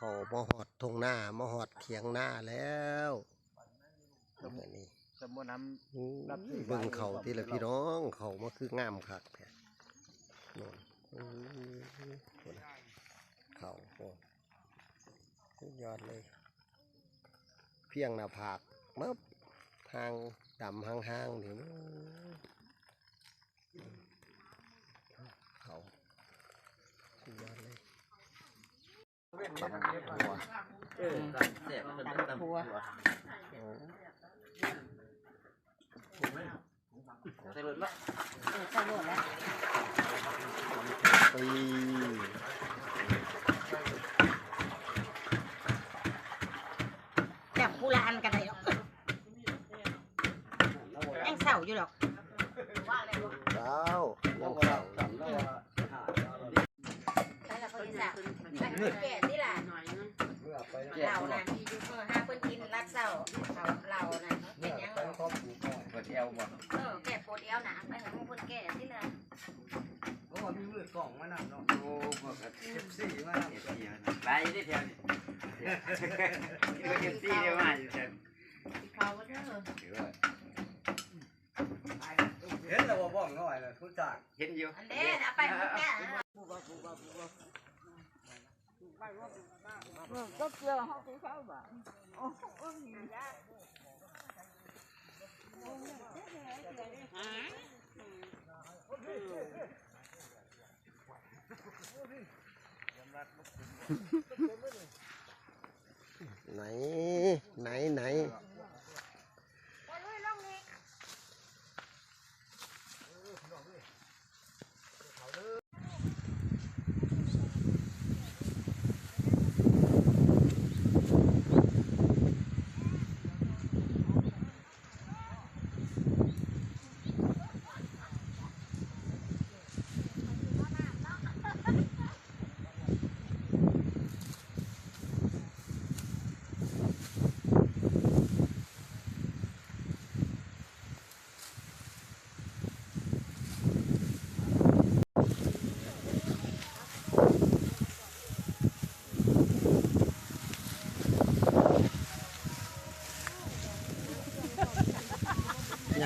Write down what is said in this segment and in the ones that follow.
เขามาหอดทงหน้ามาหอดเถียงหน้าแล้วเมื่อนี้สมมติน้อู้รับซื้อเบิ่งไว้เขาที่ละพี่น้อง เขามาคืองามคักแท้โน่นอู้คนเขาโอ้สุดยอดเลย เพียงหน้าผากมับทางดำห่างๆนี่มั้เขาสุดยอดเลยำ ตำหัว เออตำแซ่บมันเป็นตำหัวโอ้ใส่รถละเออใส่โลดแล้วปีจับคู่ละอันกันเลยยังเศร้าอยู่หรอกเจ้าน้อง เขาใช่แล้วเขาจะสั่งแก่ที่ล่ะเราน่ะเออห้าเพิ่นกินรัดเศร้าเขาเราน่ะเป็นยังหรอเปิดเอวบ่เออแก่ปวดเอวหนาไปหาเพิ่นแก่ที่ล่ะโอ้มีมือกล่องมานั่งเนาะโอ้พวกเอฟซีมานั่งเอฟซีไปที่แถวนี้เอฟซีเดียวมาอยู่แถวเขาเด้อเห็นแล้วว่าบ้องน้อยน่ะทุกจากเห็นอยู่อันเด้เอาไปหมดแก่ ก็เกี่ยวห้องที่เขาบ่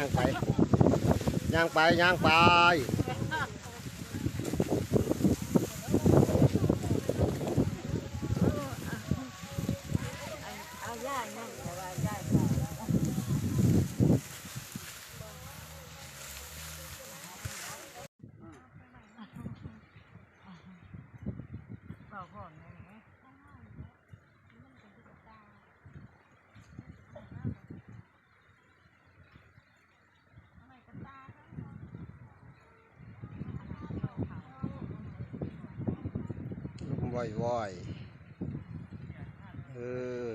างไปย่างไปย่างไป เอาย่านั่นแต่ว่าย่าเปล่าเปล่าก่อนนะ ลมว่อยเออ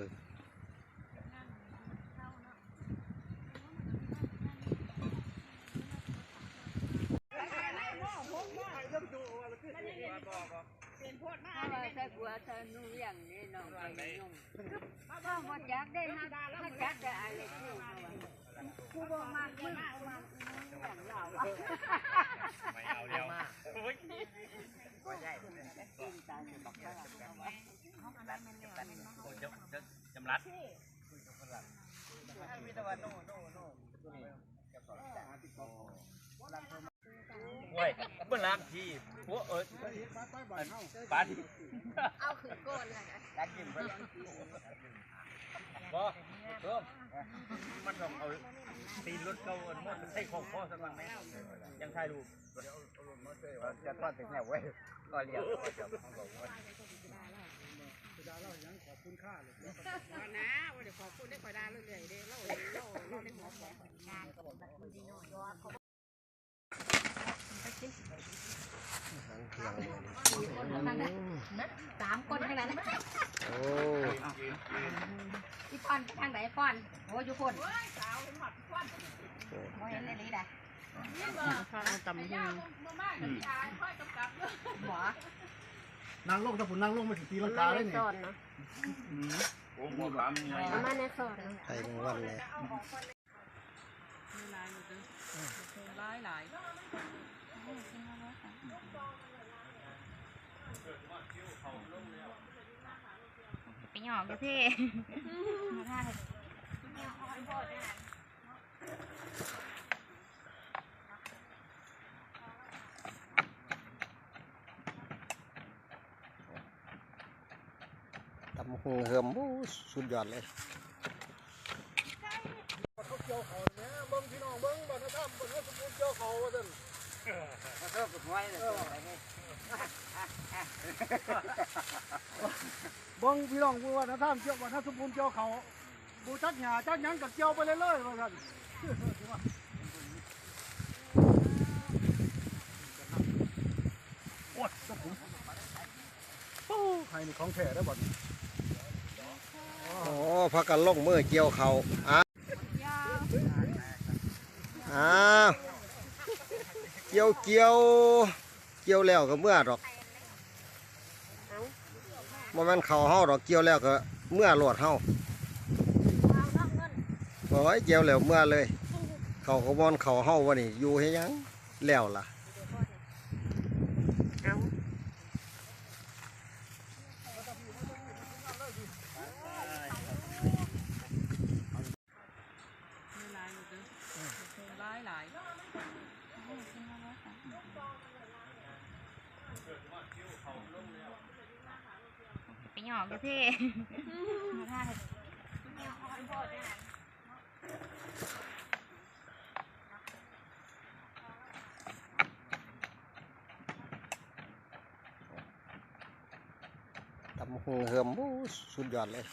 ถ้าว่าใส่บัวใส่นุ่งอย่างนี้น้องไปนุ่งถ้าหมดจักได้นะถ้าจักได้อะไรคู่คู่บ่มากมึงเอามาอย่างเราไม่เอาเดียว จำรัดเว้ยเมื่อลางทีหัวเอิร์ดปาทีเอาขึ้นก่อนเลยล้างกินไปบ่เพิ่มมันต้องเอาตีนรถเก่าอันมันใส่ของพ่อสักวันไหมยังถ่ายรูปจะทอดถึงแนวเว้ยก็เรียก ว่าจะของผมว่านะว่าเดี๋ยวขอบคุณได้คอยได้เรื่อยๆเด้เราเราเราได้หมอของงานก็แบบมันดีหน่อยเพียงเลยสามคนขนาดนั้นโอ้พี่ปอนทางไหนปอนโอ้ยู่คนโอ้เห็นเลยนี่ได้ข้าวตำหูหมอ นั่งลงถ้าผมนั่งลงมาถึงตีลังกาเลยนี่โอ้โหปามไงมาในสอนไปกลางวันเลยหลายหลายหลายหยอกอยู่พี่มาท่าตำหงเหิมสุดยอดเลยเกี่ยวเขาเนี่ยเบิ้งพี่น้องเบิ้งบ้านท่ามบ้านท่าสมบูรณ์เกี่ยวเขาว่าซั่นเออฝึกไว้เลยบิ้งพี่น้องบ้านท่ามเกี่ยวบ้านท่าสมบูรณ์เกี่ยวเขาบูจักหญ้าจักยังกับเกี่ยวไปเรื่อยๆว่าซั่นโอ้ยเจ้าผมโอ้ใครนี่ของแท้ได้บ่ นี่โอ้พักกันลงมือเกี่ยวเขาอ้าวอ้าวเกี่ยวเกี่ยวเกี่ยวแล้วก็เมื่อดอกบ่แมันเขาเฮาดอกเกี่ยวแล้วก็เมื่อหลดเฮาโอ้ยเกี่ยวแล้วเมื่อเลย เขาก็บอนเขาเฮาวันนี้อยู่ให้ยังแล้วล่ะ หยอกอยู่พี่ทำหงเหิมสุดยอดเลย